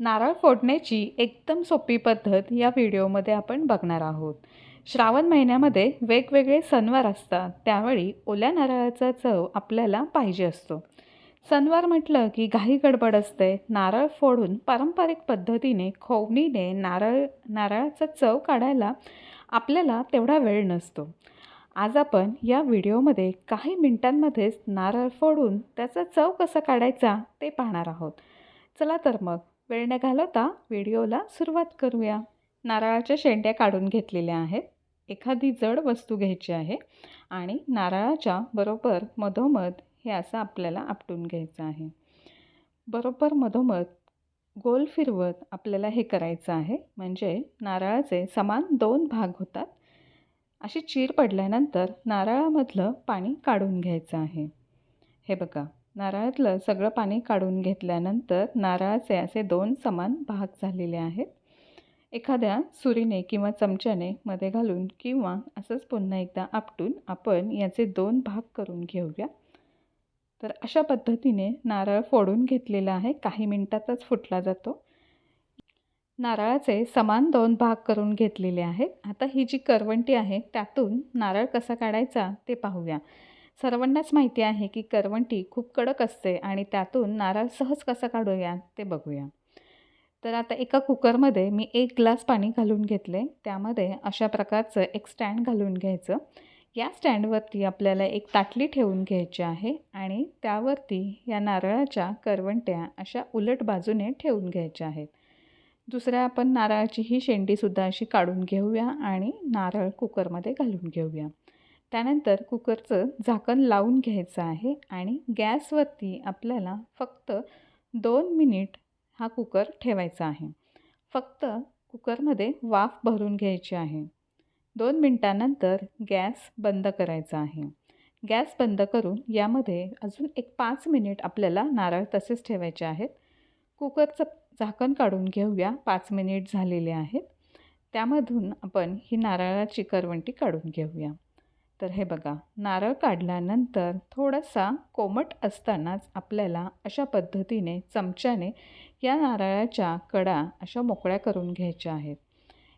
नारळ फोडण्याची एकदम सोपी पद्धत या व्हिडिओमध्ये आपण बघणार आहोत. श्रावण महिन्यामध्ये वेगवेगळे सणवार असतात. त्यावेळी ओल्या नारळाचा चव आपल्याला पाहिजे असतो. सणवार म्हटलं की घाई गडबड असते. नारळ फोडून पारंपरिक पद्धतीने खोवणीने नारळ नारळाचा चव काढायला आपल्याला तेवढा वेळ नसतो. आज आपण या व्हिडिओमध्ये काही मिनिटांमध्येच नारळ फोडून त्याचा चव कसा काढायचा ते पाहणार आहोत. चला तर मग वेळ न घालवता व्हिडिओला सुरुवात करूया. नारळाच्या शेंड्या काढून घेतलेल्या आहेत. एखादी जड वस्तू घ्यायची आहे आणि नारळाच्या बरोबर मधोमध हे असं आपल्याला आपटून घ्यायचं आहे. बरोबर मधोमध गोल फिरवत आपल्याला हे करायचं आहे. म्हणजे नारळाचे समान दोन भाग होतात. अशी चीर पडल्यानंतर नारळामधलं पाणी काढून घ्यायचं आहे. हे बघा. नारळातलं सगळं पाणी काढून घेतल्यानंतर नारळाचे असे दोन समान भाग झालेले आहेत. एखाद्या सुरीने किंवा चमच्याने मध्ये घालून किंवा असंच पुन्हा एकदा आपटून आपण याचे दोन भाग करून घेऊया. तर अशा पद्धतीने नारळ फोडून घेतलेला आहे. काही मिनटातच फुटला जातो. नारळाचे समान दोन भाग करून घेतलेले आहेत. आता ही जी करवंटी आहे त्यातून नारळ कसा काढायचा ते पाहूया. सर्वांनाच माहिती आहे की करवंटी खूप कडक असते आणि त्यातून नारळ सहज कसा काढूया ते बघूया. तर आता एका कुकरमध्ये मी एक ग्लास पाणी घालून घेतले. त्यामध्ये अशा प्रकारचं एक स्टँड घालून घ्यायचं. या स्टँडवरती आपल्याला एक ताटली ठेवून घ्यायची आहे आणि त्यावरती या नारळाच्या करवंट्या अशा उलट बाजूने ठेवून घ्यायच्या आहेत. दुसऱ्या आपण नारळाची ही शेंडीसुद्धा अशी काढून घेऊया आणि नारळ कुकरमध्ये घालून घेऊया. त्यानंतर कुकरचं झाकण लावून घ्यायचं आहे आणि गॅसवरती आपल्याला फक्त दोन मिनिट हा कुकर ठेवायचा आहे. फक्त कुकरमध्ये वाफ भरून घ्यायची आहे. दोन मिनटानंतर गॅस बंद करायचा आहे. गॅस बंद करून यामध्ये अजून एक पाच मिनिट आपल्याला नारळ तसेच ठेवायचे आहेत. कुकरचं झाकण काढून घेऊया. पाच मिनिट झालेले आहेत. त्यामधून आपण ही नारळाची करवंटी काढून घेऊया. तर हे बघा नारळ काढल्यानंतर थोडासा कोमट असतानाच आपल्याला अशा पद्धतीने चमच्याने या नारळाच्या कडा अशा मोकळ्या करून घ्यायच्या आहेत.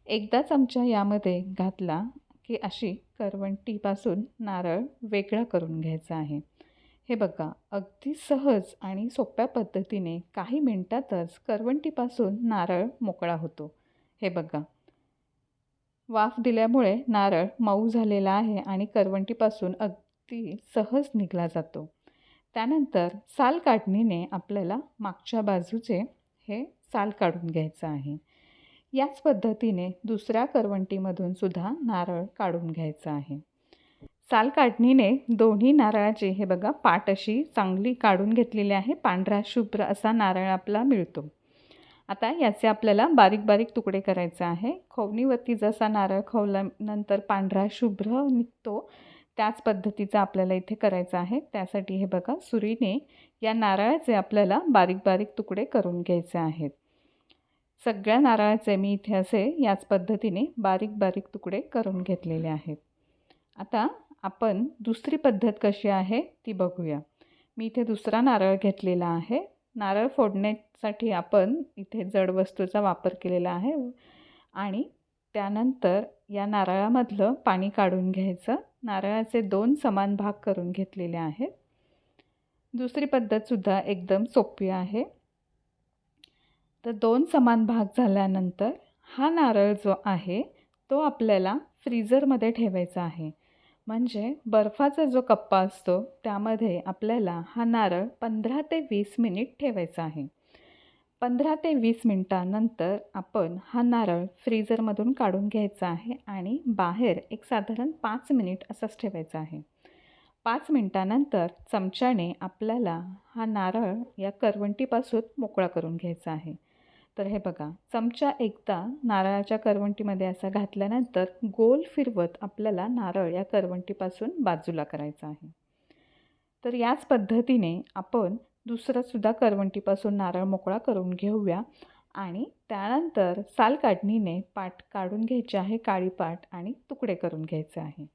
एकदा चमचा यामध्ये घातला की अशी करवंटीपासून नारळ वेगळा करून घ्यायचा आहे. हे बघा अगदी सहज आणि सोप्या पद्धतीने काही मिनटातच करवंटीपासून नारळ मोकळा होतो. हे बघा वाफ दिल्यामुळे नारळ मऊ झालेला आहे आणि करवंटीपासून अगदी सहज निघला जातो. त्यानंतर साल काढणीने आपल्याला मागच्या बाजूचे हे साल काढून घ्यायचं आहे. याच पद्धतीने दुसऱ्या करवंटीमधून सुद्धा नारळ काढून घ्यायचं आहे. साल काढणीने दोन्ही नारळाची हे बघा पाट अशी चांगली काढून घेतलेली आहे. पांढरा शुभ्र असा नारळ आपला मिळतो. आता याचे आपल्याला बारीक बारीक तुकडे करायचे आहे. खोवणीवरती जसा नारळ खवल्यानंतर पांढरा शुभ्र निघतो त्याच पद्धतीचा आपल्याला इथे करायचं आहे. त्यासाठी हे बघा सुरीने या नारळाचे आपल्याला बारीक बारीक तुकडे करून घ्यायचे आहेत. सगळ्या नारळाचे मी इथे असे याच पद्धतीने बारीक बारीक तुकडे करून घेतलेले आहेत. आता आपण दुसरी पद्धत कशी आहे ती बघूया. मी इथे दुसरा नारळ घेतलेला आहे. नारळ फोडण्यासाठी आपण इथे जड वस्तूचा वापर केलेला आहे आणि त्यानंतर या नारळामधलं पाणी काढून घ्यायचं. नारळाचे दोन समान भाग करून घेतलेले आहेत. दुसरी पद्धतसुद्धा एकदम सोपी आहे. तर दोन समान भाग झाल्यानंतर हा नारळ जो आहे तो आपल्याला फ्रीझरमध्ये ठेवायचा आहे. म्हणजे बर्फाचा जो कप्पा असतो त्यामध्ये आपल्याला हा नारळ पंधरा ते वीस मिनिट ठेवायचा आहे. पंधरा ते वीस मिनटानंतर आपण हा नारळ फ्रीझरमधून काढून घ्यायचा आहे आणि बाहेर एक साधारण पाच मिनिट असाच ठेवायचा आहे. पाच मिनटानंतर चमच्याने आपल्याला हा नारळ या करवंटीपासून मोकळा करून घ्यायचा आहे. तर हे बघा चमचा एकदा नारळाच्या करवंटीमध्ये असा घातल्यानंतर गोल फिरवत आपल्याला नारळ या करवंटीपासून बाजूला करायचा आहे. तर याच पद्धतीने आपण दुसरासुद्धा करवंटीपासून नारळ मोकळा करून घेऊया आणि त्यानंतर साल काढणीने पाट काढून घ्यायचे आहे काळी पाट आणि तुकडे करून घ्यायचे आहे.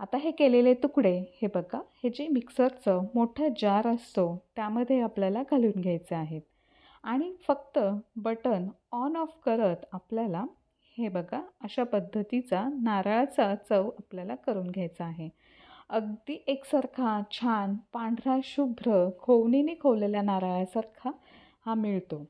आता हे केलेले तुकडे हे बघा हे जे मिक्सरचं मोठं जार असतो त्यामध्ये आपल्याला घालून घ्यायचे आहेत. आणि फक्त बटन ऑन ऑफ करत आपल्याला हे बघा अशा पद्धतीचा नारळाचा चव आपल्याला करून घ्यायचा आहे. अगदी एकसारखा छान पांढरा शुभ्र खोवणीने खोवलेल्या नारळासारखा हा मिळतो.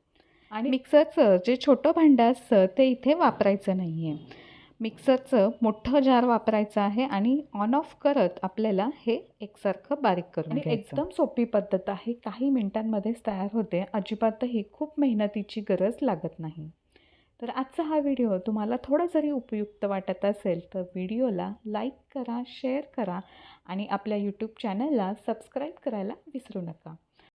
आणि मिक्सरचं जे छोटं भांडं असतं ते इथे वापरायचं नाही आहे मिक्सरचं मोठं जार वापरायचं आहे आणि ऑन ऑफ करत आपल्याला हे एकसारखं बारीक करून एकदम सोपी पद्धत आहे. काही मिनिटांमध्येच तयार होते. अजिबातही खूप मेहनतीची गरज लागत नाही. तर आजचा हा व्हिडिओ तुम्हाला थोडा जरी उपयुक्त वाटत असेल तर व्हिडिओला लाईक करा शेअर करा आणि आपल्या यूट्यूब चॅनलला सबस्क्राईब करायला विसरू नका.